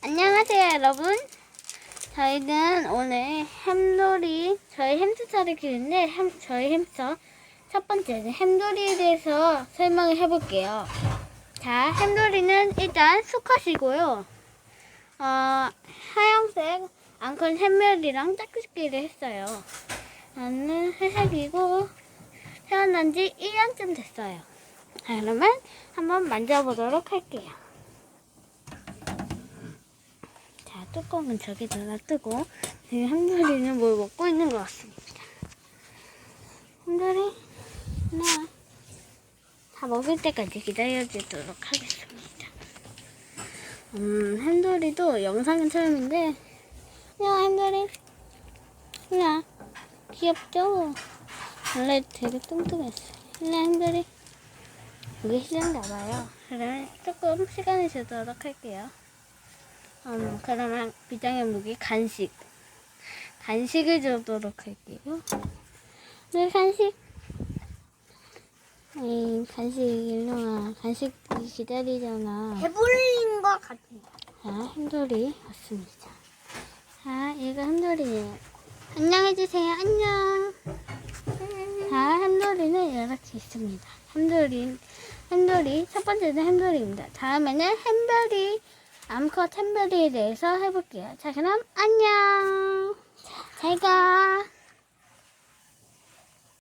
안녕하세요, 여러분. 저희는 오늘 햄놀이, 저희 햄스터를 키우는데, 햄, 저희 햄스터 첫 번째는 햄놀이에 대해서 설명을 해볼게요. 자, 햄놀이는 일단 수컷이고요. 어, 하얀색 앙컷 햄멜이랑 짝짓기를 했어요. 저는 회색이고, 태어난 지 1년쯤 됐어요. 자, 그러면 한번 만져보도록 할게요. 자, 뚜껑은 저기다 놔두고, 지금 한돌이는 뭘 먹고 있는 것 같습니다. 한돌이, 하나, 다 먹을 때까지 기다려주도록 하겠습니다. 음, 한돌이도 영상은 처음인데, 야, 한돌이, 야, 귀엽죠? 원래 되게 뚱뚱했어. 야, 한돌이. 이게 싫은가 봐요. 그러면 조금 시간을 주도록 할게요. 음, 그러면 비장의 무기 간식. 간식을 주도록 할게요. 네, 간식. 이 간식 일로 와. 간식 기다리잖아. 배불린 것 같은데. 자, 한돌이 왔습니다. 자, 얘가 한돌이에요. 안녕해주세요. 안녕. 자, 한돌이는 이렇게 있습니다. 한돌이, 한돌이, 첫 번째는 한돌이입니다. 다음에는 햄별이, 암컷 햄별이에 대해서 해볼게요. 자, 그럼 안녕. 자, 잘 가.